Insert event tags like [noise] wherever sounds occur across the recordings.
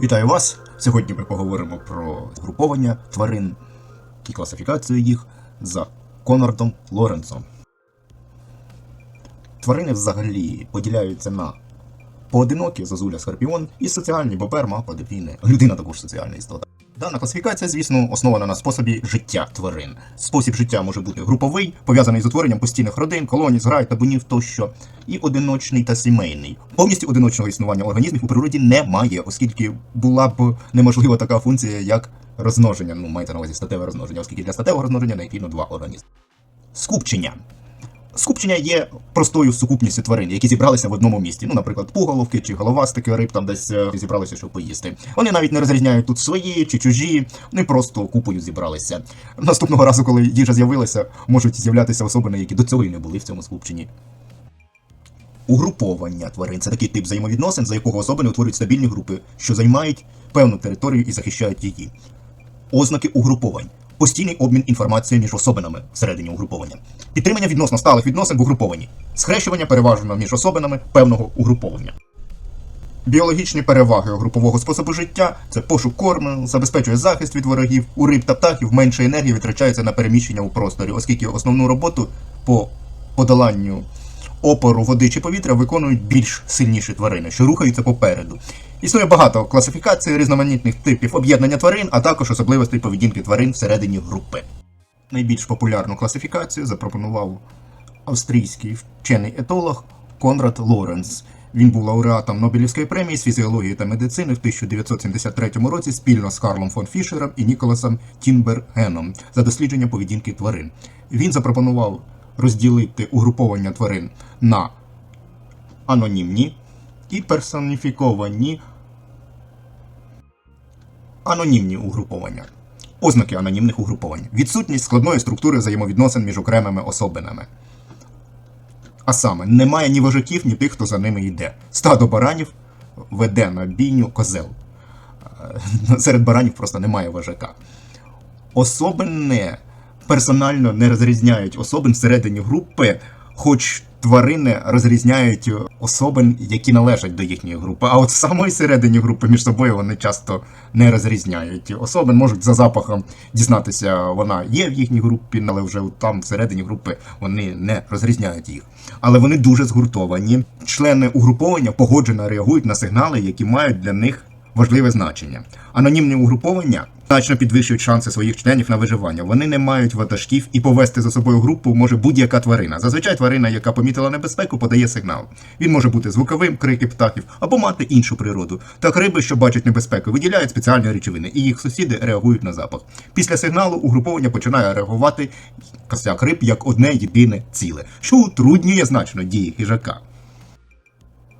Вітаю вас! Сьогодні ми поговоримо про груповання тварин і класифікацію їх за Конрадом Лоренцом. Тварини взагалі поділяються на поодинокі зозуля скорпіон і соціальні бобер, мапа, дельфіни. Людина також соціальна істота. Дана класифікація, звісно, основана на способі життя тварин. Спосіб життя може бути груповий, пов'язаний з утворенням постійних родин, колоній, зграй, табунів тощо, і одиночний та сімейний. Повністю одиночного існування організмів у природі немає, оскільки була б неможлива така функція, як розмноження. Ну, мається на увазі статеве розмноження, оскільки для статевого розмноження необхідно два організми. Скупчення. Скупчення є простою сукупністю тварин, які зібралися в одному місці. Ну, наприклад, пуголовки чи головастики риб там десь е, зібралися, щоб поїсти. Вони навіть не розрізняють тут свої чи чужі, вони просто купою зібралися. Наступного разу, коли їжа з'явилася, можуть з'являтися особини, які до цього і не були в цьому скупченні. Угруповання тварин це такий тип взаємовідносин, за якого особини утворюють стабільні групи, що займають певну територію і захищають її. Ознаки угруповань. Постійний обмін інформацією між особинами всередині угруповання. Підтримання відносно сталих відносин в угрупованні. Схрещування переважно між особинами певного угруповання. Біологічні переваги групового способу життя це пошук корму, забезпечує захист від ворогів, у риб та птахів менше енергії витрачається на переміщення у просторі, оскільки основну роботу по подоланню опору води чи повітря виконують більш сильніші тварини, що рухаються попереду. Існує багато класифікацій різноманітних типів об'єднання тварин, а також особливостей поведінки тварин всередині групи. Найбільш популярну класифікацію запропонував австрійський вчений етолог Конрад Лоренц. Він був лауреатом Нобелівської премії з фізіології та медицини в 1973 році спільно з Карлом фон Фішером і Ніколасом Тінбергеном за дослідження поведінки тварин. Він запропонував розділити угруповання тварин на анонімні і персоніфіковані анонімні угруповання. Ознаки анонімних угруповань. Відсутність складної структури взаємовідносин між окремими особинами. А саме, немає ні вожаків, ні тих, хто за ними йде. Стадо баранів веде на бійню козел. Е, [laughs] Серед баранів просто немає вожака. Особини персонально не розрізняють особин всередині групи, хоч тварини розрізняють особин, які належать до їхньої групи. А от в самої середині групи між собою вони часто не розрізняють. Особин можуть за запахом дізнатися, вона є в їхній групі, але вже там всередині групи вони не розрізняють їх. Але вони дуже згуртовані. Члени угруповання погоджено реагують на сигнали, які мають для них важливе значення. Анонімні угруповання значно підвищують шанси своїх членів на виживання. Вони не мають ватажків і повести за собою групу може будь-яка тварина. Зазвичай тварина, яка помітила небезпеку, подає сигнал. Він може бути звуковим, крики птахів або мати іншу природу. Так риби, що бачать небезпеку, виділяють спеціальні речовини, і їх сусіди реагують на запах. Після сигналу угруповання починає реагувати косяк риб як одне єдине ціле, що утруднює значно дії хижака.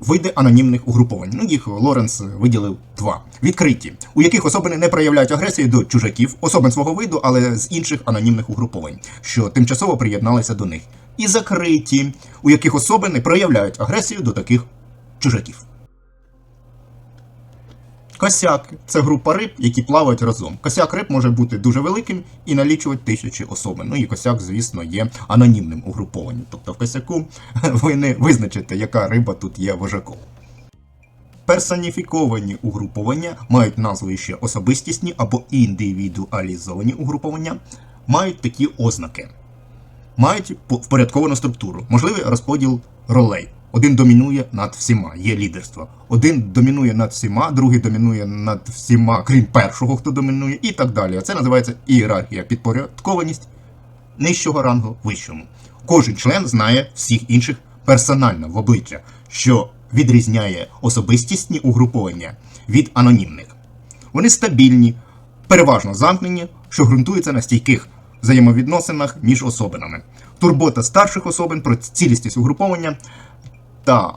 Види анонімних угруповань. Ну, їх Лоренс виділив два. Відкриті, у яких особини не проявляють агресії до чужаків, особин свого виду, але з інших анонімних угруповань, що тимчасово приєдналися до них. І закриті, у яких особини проявляють агресію до таких чужаків. Косяк це група риб, які плавають разом. Косяк риб може бути дуже великим і налічувати тисячі особин. Ну і косяк, звісно, є анонімним угрупованням. Тобто в косяку [laughs] ви не визначите, яка риба тут є вожаком. Персоніфіковані угруповання мають назву ще особистісні або індивідуалізовані угруповання, мають такі ознаки. Мають впорядковану структуру, можливий розподіл ролей. Один домінує над всіма, є лідерство. Один домінує над всіма, другий домінує над всіма, крім першого, хто домінує, і так далі. Це називається ієрархія, підпорядкованість нижчого рангу вищому. Кожен член знає всіх інших персонально в обличчя, що відрізняє особистісні угруповання від анонімних. Вони стабільні, переважно замкнені, що ґрунтуються на стійких взаємовідносинах між особинами. Турбота старших особин про цілісність угруповання та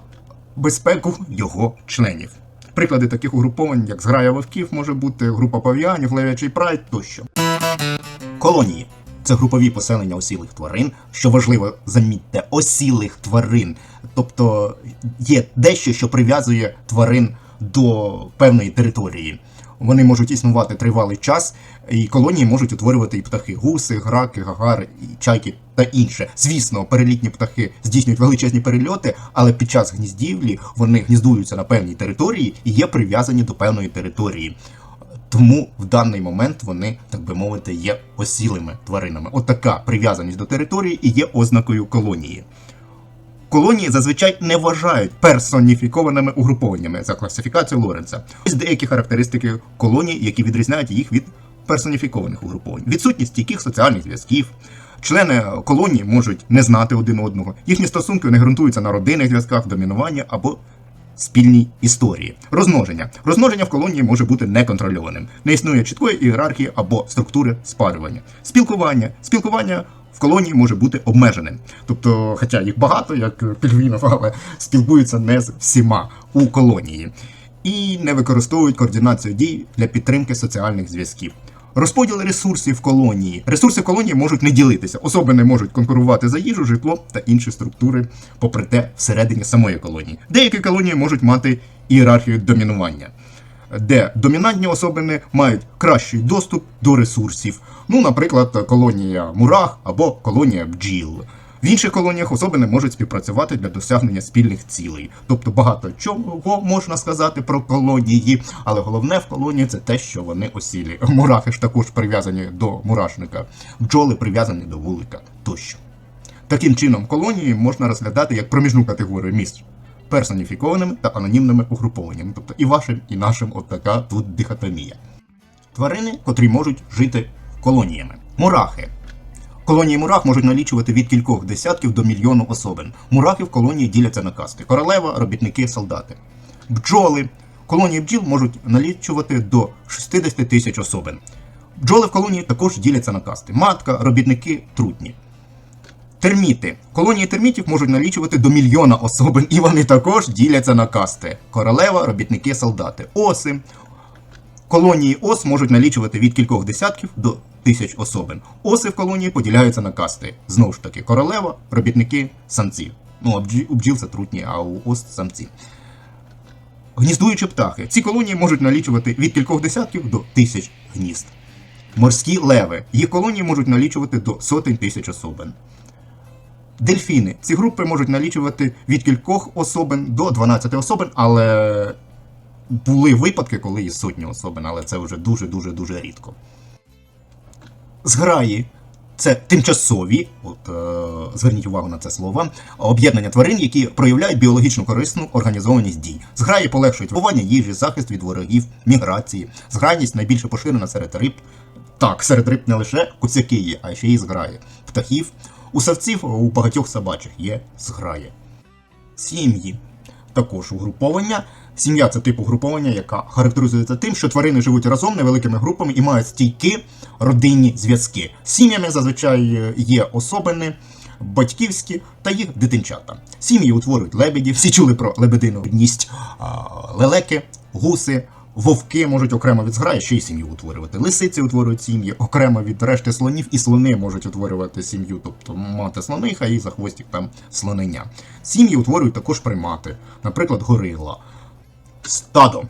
безпеку його членів. Приклади таких угруповань, як зграя вовків, може бути група павіанів, левячий прайд тощо. Колонії це групові поселення осілих тварин, що важливо, замітьте, осілих тварин. Тобто є дещо, що прив'язує тварин до певної території. Вони можуть існувати тривалий час, і колонії можуть утворювати і птахи, гуси, граки, гагари, і чайки та інше. Звісно, перелітні птахи здійснюють величезні перельоти, але під час гніздівлі вони гніздуються на певній території і є прив'язані до певної території. Тому в даний момент вони, так би мовити, є осілими тваринами. От прив'язаність до території і є ознакою колонії. Колонії зазвичай не вважають персоніфікованими угрупованнями за класифікацією Лоренца. Ось деякі характеристики колоній, які відрізняють їх від персоніфікованих угруповань. Відсутність стійких соціальних зв'язків. Члени колонії можуть не знати один одного. Їхні стосунки не ґрунтуються на родинних зв'язках, домінування або спільній історії. Розмноження. Розмноження в колонії може бути неконтрольованим. Не існує чіткої ієрархії або структури спарювання. Спілкування. Спілкування в колонії може бути обмеженим. Тобто, хоча їх багато, як пільвінов, але спілкуються не з всіма у колонії. І не використовують координацію дій для підтримки соціальних зв'язків. Розподіл ресурсів колонії. Ресурси колонії можуть не ділитися. Особи не можуть конкурувати за їжу, житло та інші структури, попри те, всередині самої колонії. Деякі колонії можуть мати ієрархію домінування, де домінантні особини мають кращий доступ до ресурсів. Ну, наприклад, колонія мурах або колонія бджіл. В інших колоніях особини можуть співпрацювати для досягнення спільних цілей. Тобто багато чого можна сказати про колонії, але головне в колонії це те, що вони осілі. Мурахи ж також прив'язані до мурашника, бджоли прив'язані до вулика тощо. Таким чином, колонії можна розглядати як проміжну категорію між персоніфікованими та анонімними угрупованнями. Тобто і вашим, і нашим от така тут дихотомія. Тварини, котрі можуть жити колоніями. Мурахи. Колонії мурах можуть налічувати від кількох десятків до мільйону особин. Мурахи в колонії діляться на касти: королева, робітники, солдати. Бджоли. Колонії бджіл можуть налічувати до 60 тисяч особин. Бджоли в колонії також діляться на касти: матка, робітники, трутні. Терміти. Колонії термітів можуть налічувати до мільйона особин, і вони також діляться на касти: королева, робітники, солдати. Оси. Колонії ос можуть налічувати від кількох десятків до тисяч особин. Оси в колонії поділяються на касти. Знову ж таки, королева, робітники, самці. Ну, у бджіл це трутні, а у ос самці. Гніздуючі птахи. Ці колонії можуть налічувати від кількох десятків до тисяч гнізд. Морські леви. Їх колонії можуть налічувати до сотень тисяч особин. Дельфіни. Ці групи можуть налічувати від кількох особин до 12 особин, але були випадки, коли і сотні особин, але це вже дуже-дуже дуже рідко. Зграї це тимчасові, от е, зверніть увагу на це слово, об'єднання тварин, які проявляють біологічно корисну організованість дій. Зграї полегшують вбивання їжі, захист від ворогів, міграції. Зграйність найбільше поширена серед риб. Так, серед риб не лише куцяки є, а ще й зграї. Птахів. У савців у багатьох собачих є зграї. Сім'ї також угруповання. Сім'я це тип угруповання, яка характеризується тим, що тварини живуть разом невеликими групами і мають стійкі родинні зв'язки. Сім'ями зазвичай е, є особини, батьківські та їх дитинчата. Сім'ї утворюють лебеді, всі чули про лебедину дність, лелеки, гуси. Вовки можуть окремо від зграї ще й сім'ю утворювати. Лисиці утворюють сім'ї окремо від решти слонів, і слони можуть утворювати сім'ю, тобто мати слониха і за хвостик там слонення. Сім'ї утворюють також примати, наприклад, горила. Стадо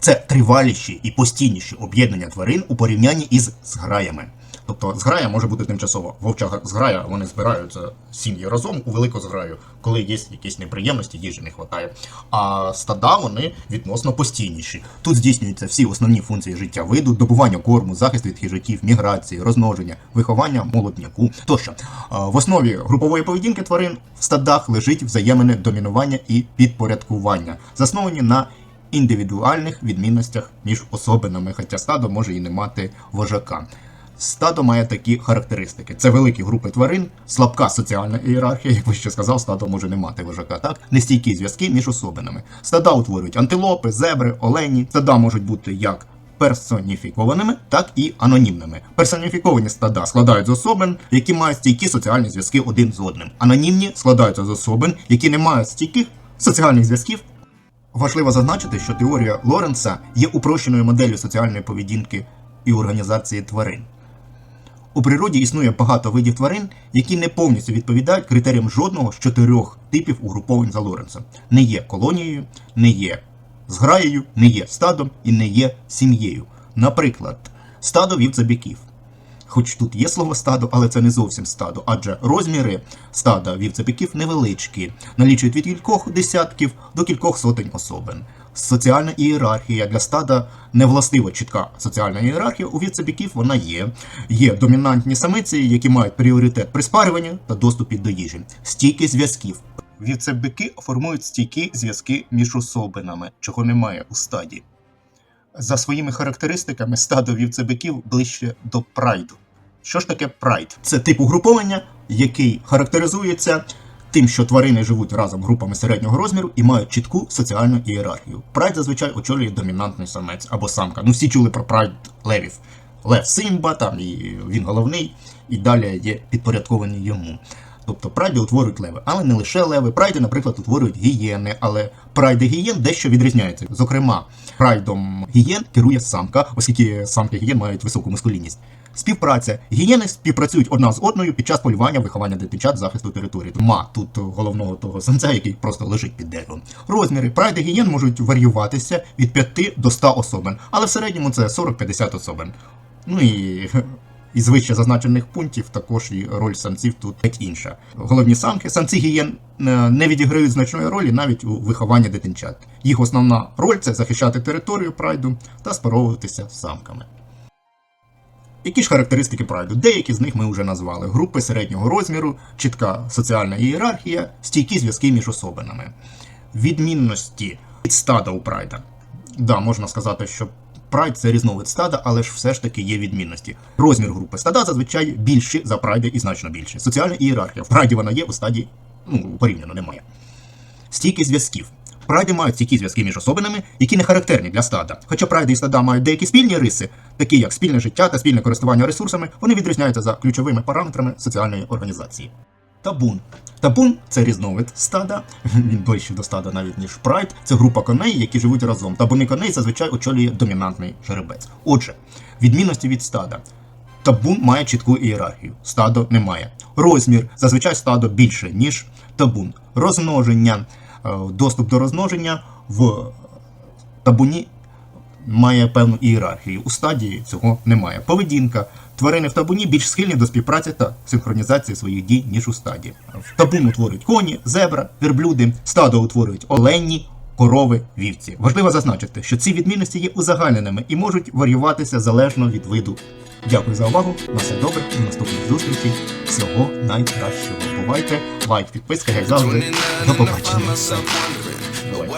це триваліші і постійніші об'єднання тварин у порівнянні із зграями. Тобто зграя може бути тимчасово. Вовча зграя вони збираються сім'ї разом у велику зграю, коли є якісь неприємності, їжі не вистачає. А стада вони відносно постійніші. Тут здійснюються всі основні функції життя виду, добування корму, захист від хижаків, міграції, розмноження, виховання молодняку тощо. В основі групової поведінки тварин в стадах лежить взаємне домінування і підпорядкування, засновані на індивідуальних відмінностях між особинами, хоча стадо може і не мати вожака. Стадо має такі характеристики: це великі групи тварин, слабка соціальна ієрархія, як ви ще сказав, стадо може не мати вожака, так? Нестійкі зв'язки між особинами. Стада утворюють антилопи, зебри, олені. Стада можуть бути як персоніфікованими, так і анонімними. Персоніфіковані стада складають з особин, які мають стійкі соціальні зв'язки один з одним. Анонімні складаються з особин, які не мають стійких соціальних зв'язків Важливо зазначити, що теорія Лоренца є упрощеною моделлю соціальної поведінки і організації тварин. У природі існує багато видів тварин, які не повністю відповідають критеріям жодного з чотирьох типів угруповань за Лоренцем. Не є колонією, не є зграєю, не є стадом і не є сім'єю. Наприклад, стадо вівцебіків. Хоч тут є слово стадо, але це не зовсім стадо, адже розміри стада вівцебіків невеличкі, налічують від кількох десятків до кількох сотень особин. Соціальна ієрархія для стада не властива чітка соціальна ієрархія. У вівцебіків вона є. Є домінантні самиці, які мають пріоритет при спарюванні та доступі до їжі. Стійкість зв'язків. Вівцебики формують стійкі зв'язки між особинами, чого немає у стаді. За своїми характеристиками стадо вівцебиків ближче до прайду. Що ж таке прайд? Це тип угруповання, який характеризується тим, що тварини живуть разом групами середнього розміру і мають чітку соціальну ієрархію. Прайд зазвичай очолює домінантний самець або самка. Ну всі чули про прайд левів. Лев Симба, там і він головний, і далі є підпорядковані йому. Тобто прайди утворюють леви, але не лише леви. Прайди, наприклад, утворюють гієни, але прайди гієн дещо відрізняються. Зокрема, прайдом гієн керує самка, оскільки самки гієн мають високу мускулінність. Співпраця. Гієни співпрацюють одна з одною під час полювання, виховання дитинчат, захисту території. Ма тут головного того самця, який просто лежить під деревом. Розміри прайди гієн можуть варіюватися від 5 до 100 особин, але в середньому це 40-50 особин. Ну і із вище зазначених пунктів також і роль самців тут геть інша. Головні самки, самці гієн е, не відіграють значної ролі навіть у вихованні дитинчат. Їх основна роль це захищати територію прайду та спаровуватися з самками. Які ж характеристики прайду? Деякі з них ми вже назвали: групи середнього розміру, чітка соціальна ієрархія, стійкі зв'язки між особинами. Відмінності від стада у прайда. Да, можна сказати, що прайд це різновид стада, але ж все ж таки є відмінності. Розмір групи стада зазвичай більші за прайди і значно більше. Соціальна ієрархія. В прайді вона є, у стаді ну, порівняно немає. Стійкість зв'язків. Прайди мають стійкі зв'язки між особинами, які не характерні для стада. Хоча прайди і стада мають деякі спільні риси, такі як спільне життя та спільне користування ресурсами, вони відрізняються за ключовими параметрами соціальної організації. Табун. Табун це різновид стада, [laughs] він ближче до стада навіть ніж прайд. Це група коней, які живуть разом. Табуни коней зазвичай очолює домінантний жеребець. Отже, відмінності від стада. Табун має чітку ієрархію, стадо не має. Розмір зазвичай стадо більше, ніж табун. Розмноження, доступ до розмноження в табуні має певну ієрархію. У стадії цього немає. Поведінка. Тварини в табуні більш схильні до співпраці та синхронізації своїх дій, ніж у стаді. В табун утворюють коні, зебра, верблюди, стадо утворюють оленні, корови, вівці. Важливо зазначити, що ці відмінності є узагальненими і можуть варіюватися залежно від виду. Дякую за увагу. На все добре. До наступних зустрічей. Всього найкращого. Бувайте, лайк, підписка, як завжди. 29 До побачення. Давай.